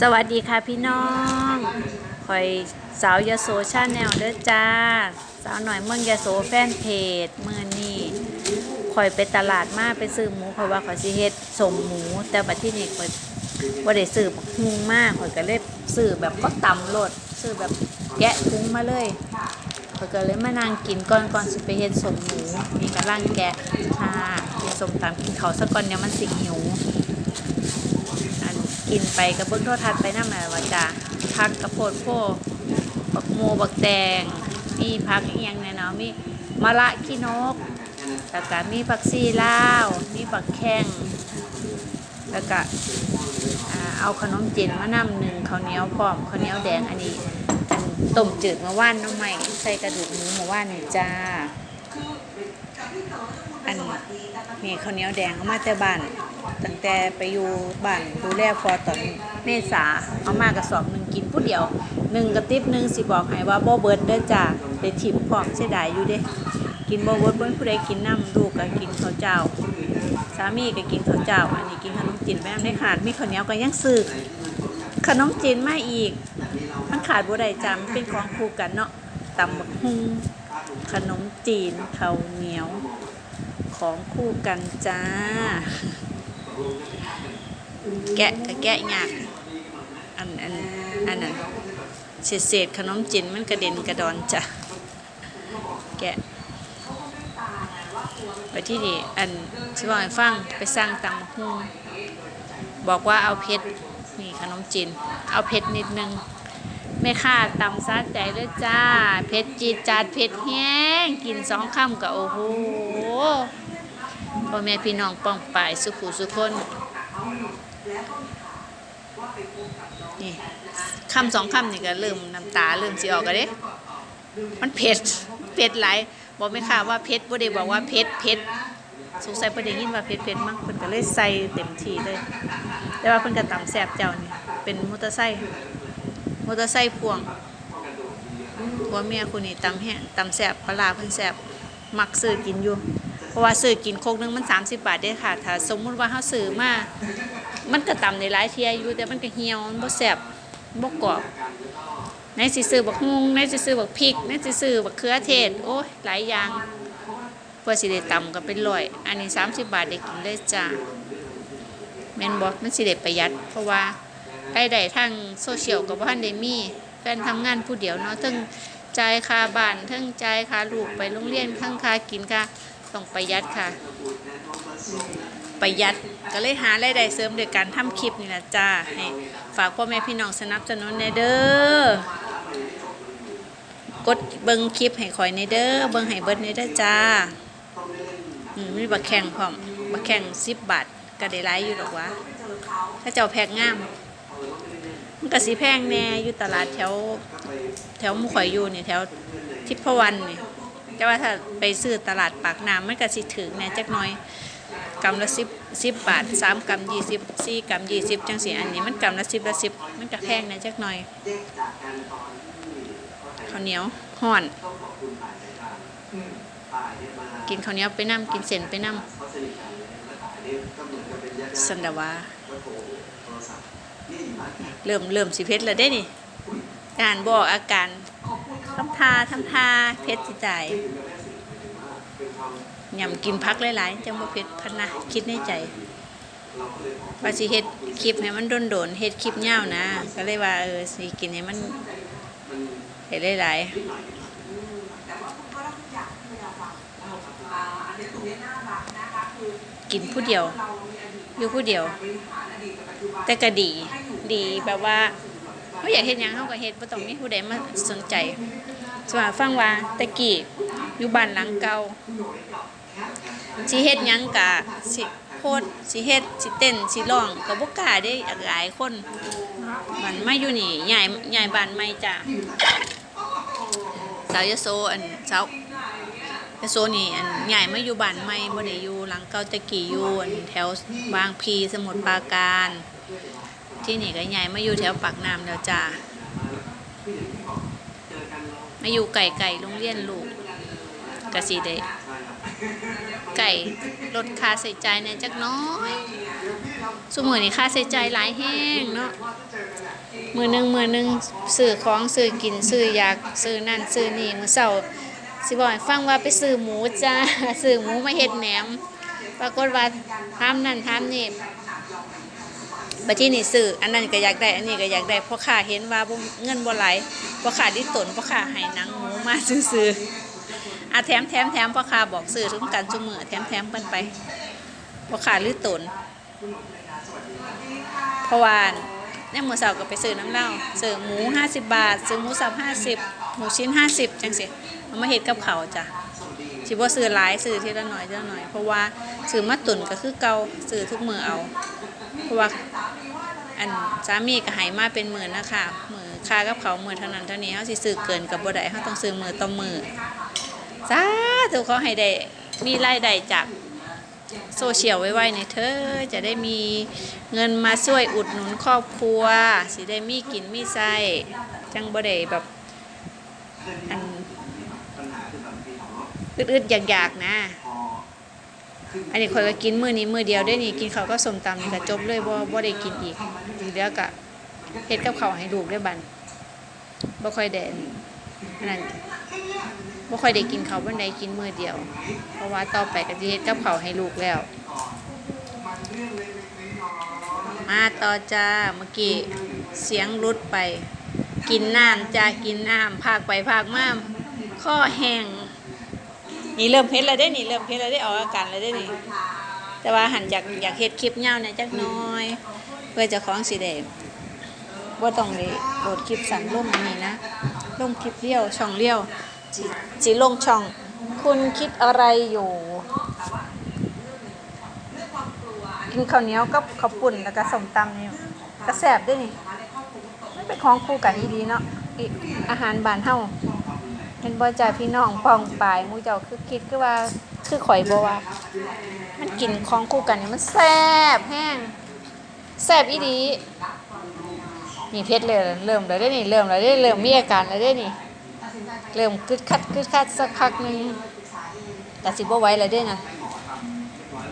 สวัสดีค่ะพี่น้องคอยสาวยาโสชาแนลเด้อจ้า สาวหน่อยเมืองยาโสแฟนเพจเมื่อนี่คอยไปตลาดมาไปซื้อหมูเพราะว่าขอยสิเฮ็ดสมหมู แต่บัดที่นี่คอยบ่ได้ซื้อบักฮุงมากคอยก็เลยซื้อแบบก็ตำโลดซื้อแบบแกะพุงมาเลยคอยก็เลยมานั่งกินก่อนก่อนสิไปเฮ็ดสมหมูมีกำลังแกะค่ะกินสมตำกินเขาวซะก่อนเดี๋ยมันสิหิว กินไปกับเบิ้งโทรทัศน์ไปน้ำแม่ว่าจ้าพักกระโพดโพบักโมบักแตงมีพักอียงแน่เนาะมีมะละขี้นกแล้วก็มีผักซีลาว มีผักแข้งแล้วก็เอาขนมจีนมานำหนึ่งข้าวเหนียวพร้อมข้าวเหนียวแดงอันนี้ต้มจืดมาว่านน้ำใหม่ใส่กระดูกหมูมาว่านนี่จ้าอันนี่ข้าวเหนียวแดงเอามาแต่บ้าน ตั้งแต่ไปอยู่บ้านดูแลพอตอนเมษาเอามากระสอบหนึ่งกินผู้เดียวหนึ่งกระติบหนึ่งสิบอกให้ว่าโบเบิร์ดเด้อจ้าไปถิ่มพร้อมเสียดายอยู่เด้กินโบเบิร์ดเบิ่ผู้ใดกินน้ำลูกก็กินข้าวเจ้า สามีก็กินข้าวเจ้า อันนี้กินขนมจีนแม่ได้ขาดมีข้าวเหนียวก็ยังซื้อขนมจีนมาอีกมันขาดบ่ได้จ้าเป็นของคู่กันเนาะตำบักฮุงขนมจีนข้าวเหนียวของคู่กันจ้า แกะก็แกะยากอันอันอันนั้นเศษเศษขนมจีนมันกระเด็นกระดอนจ้ะแกะไปที่นี่อันชิบอกให้ฟังไปสร้างตังหุ้งบอกว่าเอาเพชรนี่ขนมจีนเอาเพชรนิดนึงไม่ค่าตำซาใจเลยจ้า เพชรจีจาดเพชรแห้งกินสองคำก็โอ้โห พ่อแม่พี่น้องป้องปายสุขุสุคนนี่คำสองคำนี่ก็เริ่มน้ำตาเริ่มสิออกกันเด้มันเผ็ดเผ็ดหลายบอกไม่ค่ะว่าเผ็ดบ่ได้บอกว่าเผ็ดเผ็ดสงสัยเพิ่นได้ยินว่าเผ็ดเผ็ดมั้งเพิ่นก็เลยใส่เต็มที่เลย แต่ว่าเพิ่นก็ตำแซ่บเจ้านี่เป็นมอเตอร์ไซค์มอเตอร์ไซค์พ่วงผัวเมียคู่นี้ตำแห้งตำแซ่บปลาร้าเพิ่นแซ่บมักซื้อกินอยู่ เพราะว่าซื้อกินโคกหนึงมัน 30 บาทเด้ค่ะ ถ้าสมมุติว่าเฮาซื้อมามันก็ต่ำในหลายเที่ยอยู่แต่มันก็เหี่ยวมันบ่แซ่บบ่กรอบในสิซื้อบักฮุงในสิซื้อบักพริกในสิซื้อบักเขือเทศ โอ้ยหลายอย่างเพื่อสิได้ต่ำก็เป็นร้อย อันนี้ 30 บาทได้กินเลยจ้าแม่นบ่มันสิได้ประหยัด เพราะว่ารายได้ทางโซเชียลก็บ่ทันได้มีแฟนทำงานผู้เดียวเนาะทั้งจ่ายค่าบ้านทั้งจ่ายค่าลูกไปโรงเรียนทั้งค่ากินค่า ต้องประหยัดค่ะ ประหยัดก็เลยหารายได้เสริมโดยการทำคลิปนี่แหละจ้าให้ฝากพ่อแม่พี่น้องสนับสนุนในเด้อกดเบิ่งคลิปให้คอยในเด้อเบิ่งให้เบิดในเด้อจ้าอืมมีบักแข่งพร้อมบักแข่ง10บบาทก็ได้หลายอยู่ดอกวะถ้าเจ้าแพกงามมันก็สิแพงแน่อยู่ตลาดแถว แถวมุข่อยอยู่นี่แถวทิพวรรณนี่ แต่ว่าถ้าไปซื้อตลาดปากน้ำมันก็สิถึงแน่จักหน้อยกำละสิบสิบบาทสามกำยี่สิบสี่กำยี่สิบจังสีอันนี้มันกำละสิบละสิบมันก็แพงแน่จักหน่อยข้าวเหนียวห่อน กินข้าวเหนียวไปน้ำกินเส้นไปน้ำสันดาวาเริ่มเริ่มสิเพชรแล้วได้นี่การบอกอาการ ทำทาทำทาเพชรสิจ่ายยำกินพักหลายๆจังบ่เพชรพันนะคิดในใจว่าสิเฮ็ดคลิปให้มันโดนๆเฮ็ดคลิปยาวนะ ก็เลยว่าเออสิกินให้มันเฮ็ดหลายๆกินผู้เดียว อยู่ผู้เดียว แต่ก็ดี ดีแบบว่า เขาอยากเฮ็ดยังเขาก็เฮ็ดบ่ต้องมีผู้ใดมาสนใจสว่าฟังว่าตะกี้อยู่บ้านหลังเก่าสิเฮ็ดหยังกะสิโพดสิเฮ็ดสิเต้นสิร้องก็บ่กล้าได้หลายคนมันมาอยู่นี่ย้ายย้ายบ้านใหม่จ้ะสาวยโสอันสาวยโสนี่อันย้ายมาอยู่บ้านใหม่บ่ได้อยู่หลังเก่าตะกี้อยู่อันแถวบางพีสมุทรปราการ ที่นี่ก็ย้ายมาอยู่แถวปากน้ำแล้วจ้ามาอยู่ไก่ไก่โรงเรียนลูกกะสีได้ไก่ลดค่าใส่ใจในอยจักน้อยสมือนี่ค่าใช้จ่ายหลายแห้งเนาะมือหนึ่งมือหนึ่งซื้อของซื้อกินซื้อยากซื้อนั่นซื้อนี่มือเสาร์สิบอกให้ฟังว่าไปซื้อหมูจ้าซื้อหมูมาเฮ็ดแหนม ปรากฏว่าทำนั่นทำนี่ บัดที่นี่ซื้ออันนั้นก็อยากได้ อันนี้ก็อยากได้เพราะข้าเห็นว่าเงินบ่ไหลเพราะข้าดิตนเพราะข้าให้หนังหมูมาซื้อๆอะแถมแถมแถมเพราะข้าบอกซื้อทุกกันจุมือแถมแถมกันไปเพราะข้าลือตนเพราะว่าเนี่ยหมูสับก็ไปซื้อน้ำเหล้าซื้อหมู50บบาท ซื้อหมูสับ50หมูชิ้น50จังสิเอามาเฮ็ดกับเขาจ้ะสิบ่ซื้อหลายซื้อทีละหน่อยทีละหน่อย เพราะว่าซื้อมาตุนก็คือเกาซื้อทุกมือเอา ราะว่าอันสามีก็ให้มาเป็นหมื่นนะคะมือค่ากับเขาวมื้อเท่านั้นเท่านี้เฮาสิซื้อเกินกับบ่ได้เฮาต้องซื้อมือต่อมื้อสาธุขอให้ได้มีรายได้จากโซเชียลไว้ๆในเธอจะได้มีเงินมาช่วยอุดหนุนครอบครัว สิได้มีกินมีใส่จังบ่ได้แบบอันอึดๆอยากๆนะ อันนี้คอยก็กินมื้อนี้มื้อเดียวได้นี่กินข้าวก็สมตำนี่ก็จบเลยบ่บ่ได้กินอีกทีเดียวก็เฮ็ดกับข้าวให้ลูกได้บันบ่ค่อยได้นนั้นบ่ค่อยได้กินข้าวบันใดกินมื้อเดียว เพราะว่าต่อไปก็สิเฮ็ดกับข้าวให้ลูกแล้ว มาต่อจ้าเมื่อกี้เสียงรุดไป กินน้ำจ้ากินน้ำภาคไปภาคมาข้อแห้ง นี่เริ่มเฮ็ดแล้วได้นี่เริ่มเฮ็ดแล้วได้ออกอาการแล้วได้นี่แต่ว่าหันอยากอยากเฮ็ดคลิปยาวเนี่ยจักน้อย เพื่อจะคล้องสิได้บ่าต้องได้โหลดคลิปสั้นลงนนี้นะลงคลิปเลี้ยวช่องเลี้ยวสิสิลงช่อง คุณคิดอะไรอยู่กินข้าวเหนียวกับข้าวปุ่นแล้วก็ส้มตำนี่ก็แซบด้วยนี่มันเป็นของคู่กันอีดีเนาะอีอาหารบานเฮา เห็นบ่จ่าพี่น้องป้องปลายมูเจ้าคือคิดคือว่าคือข่อยบ่ว่า มันกินของคู่กันนี่มันแซ่บแห้งแซ่บอีดีมีเพชรเลยเริ่มแล้วได้นี่เริ่มแล้วได้เริ่มมีอาการแล้วได้นี่ เริ่มกึดคัดกึดคัดสักพักหนึงแต่สิบ่ไหวแล้วเด้นะ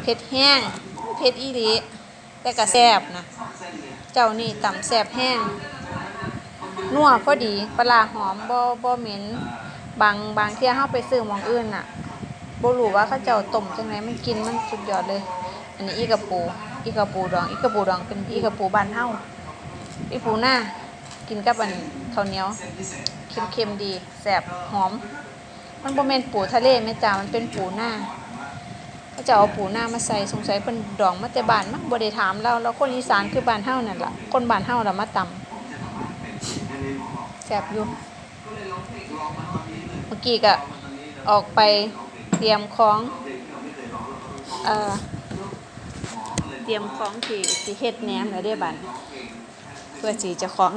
เผ็ดแห้งเผ็ดอีดีแต่ก็แซ่บนะเจ้านี่ต่ำแซ่บแห้งนัวพอดีปลาร้าหอมบ่บ่เหม็น บางบางเที่ยเฮาไปซื้อหมองอื่นน่ะบ่รู้ว่าเขาเจ้าต้มจังไดมันกินมันสุดยอดเลย อันนี้อีกระปู อีกระปูดอง อีกระปูดองเป็นอีกระปูบ้านเฮาอีปูหน้ากินกับอันข้าวเหนียวเค็มๆดีแซ่บหอม มันบ่แม่นปูทะเลแม่จ้ามันเป็นปูหน้าเขาจะเอาปูหน้ามาใส่สงสัยเพิ่นดองมาแต่บ้านมั้งบ่ได้ถามเราเราคนอีสานคือบ้านเฮานั่นล่ะคนบ้านเฮาล่ะมาตำแซ่บอยู่ มื่อกี้ก็ออกไปเตรียมของเอ่อเตรียมของที่สิเฮ็ดแหนมแล้วเด้บัดเพื่อสิเจะของ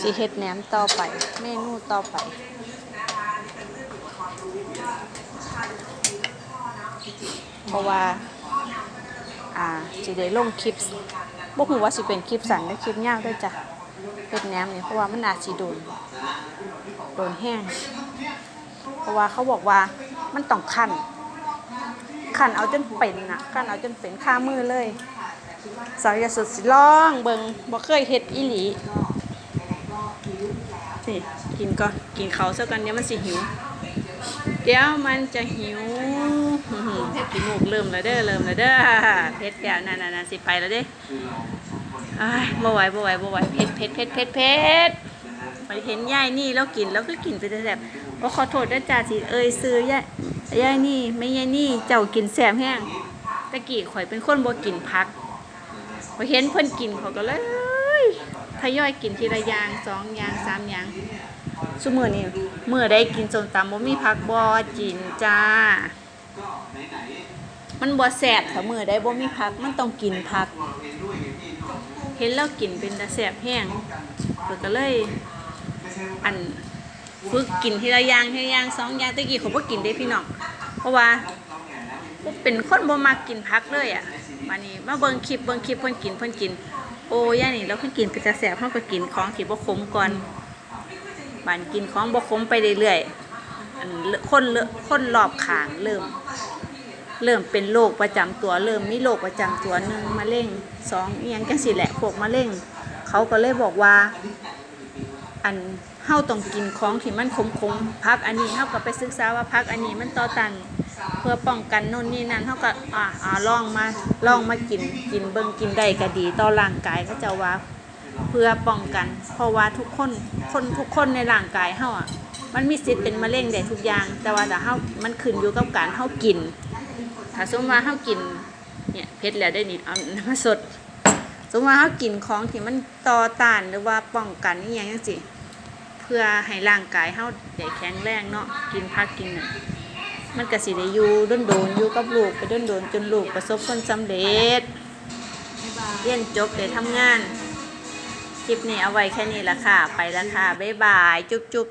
สิเฮ็ดแหนมต่อไป เมนูต่อไปเพราะว่า อ่าสิได้ลงคลิปบ่ฮู้ว่าสิเป็นคลิปสั้นหรือคลิปยาวด้วยจ้ะ เฮ็ดแหนมนี่เพราะว่ามันน่าสิโดนโดนแห้ง เพราะว่าเขาบอกว่ามันต้องคั่นคั่นเอาจนเป็นนะคั่นเอาจนเป็นคามือเลยสาวยาสุดสิลองเบิงบ่เคยเฮ็ดอีหลีนี่กินก่อนกินเขาวซะก่อนเดี๋ยวมันสิหิว เดี๋ยวมันจะหิวกินหมูกเริ่มแล้วเด้อเริ่มแล้วเด้อเผ็ดแล้วนั่นๆๆสิไปแล้วเด้ อ้ายบ่ไหวบ่ไหวบ่ไหวเผ็ดเผ็ดเผ็ดเผ็ดเผ็ดไปเห็นยายนี่แล้วกินแล้วก็กินไปแต่แซ่บบ่ขอโทษด้วยจ้าสิเอ่ยซื้อยายยายนี่ไม่ยายนี่เจ้ากินแซ่บแห้งตะกี้ข่อยเป็นคนบ่กินผักพอเห็นเพิ่นกินเขาก็เลยทยอยกินทีละอย่างสองอย่างสามอย่างซุมือนี้มื้อใดกินส้มตำบ่มีผักบ่กินจ้า มันบ่แซ่บถ้ามื้อใดบ่มีผักมันต้องกินผัก เห็นแล้วกินเป็นตาแซ่บแห้งเพิ่นก็เลย อันฝึกกินทีละอย่างทีละอย่างสองอย่างตะกี้เขาบ่กินเด้พี่น้องเพราะว่าเป็นคนบ่มักกินผักเลยอะบัดนี้มาเบิ่งคลิปเบิ่งคลิปเพิ่นกินเพิ่นกิน โอ้ย่านี่เราเพิ่นกินเป็นตาแซ่บเฮาก็กินของที่บ่ขมก่อนบานกินของบกคมไปเรื่อยๆอันคนเลอะคนรอบข้างเริ่ม เริ่มเป็นโรคประจำตัว เริ่มมีโรคประจำตัวหนึ่งมะเร็งสองเอหยังจังสิแหละพวกมะเร็งเขาก็เลยบอกว่า อันเฮาต้องกินของที่มันขมๆพักอันนี้เฮาก็ไปศึกษาว่าพักอันนี้มันต่อต้านเพื่อป้องกันโน่นนี่นั่นเฮาก็อ่าอ่าลองมาลองมากินกินเบิ่งกินได้ก็ดีต่อร่างกายเขาจะว่าเพื่อป้องกัน เพราะว่าทุกคนคนทุกคนในร่างกายเฮาอะมันมีสิทธิ์เป็นมะเร็งได้ทุกอย่าง แต่ว่าถ้าเฮามันขึ้นอยู่กับการเฮากิน ถ้าสมมติว่าเฮากินเนี่ยเพชรแล้วได้นิดเอาน้ำมาสด สมมติว่าเฮากินของที่มันต่อต้านหรือว่าป้องกันอหย่างจังซี่เพื่อให้ร่างกายเฮาได้แข็งแรงเนาะกินผักกินน่ะมันก็สิได้อยู่โดนอยู่กับลูกไปด้นโดนจนลูกประสบผลสำเร็จเรียนจบได้ทำงาน คลิปนี้เอาไว้แค่นี้ละค่ะ ไปละค่ะ บ๊ายบาย จุ๊บจุ๊บ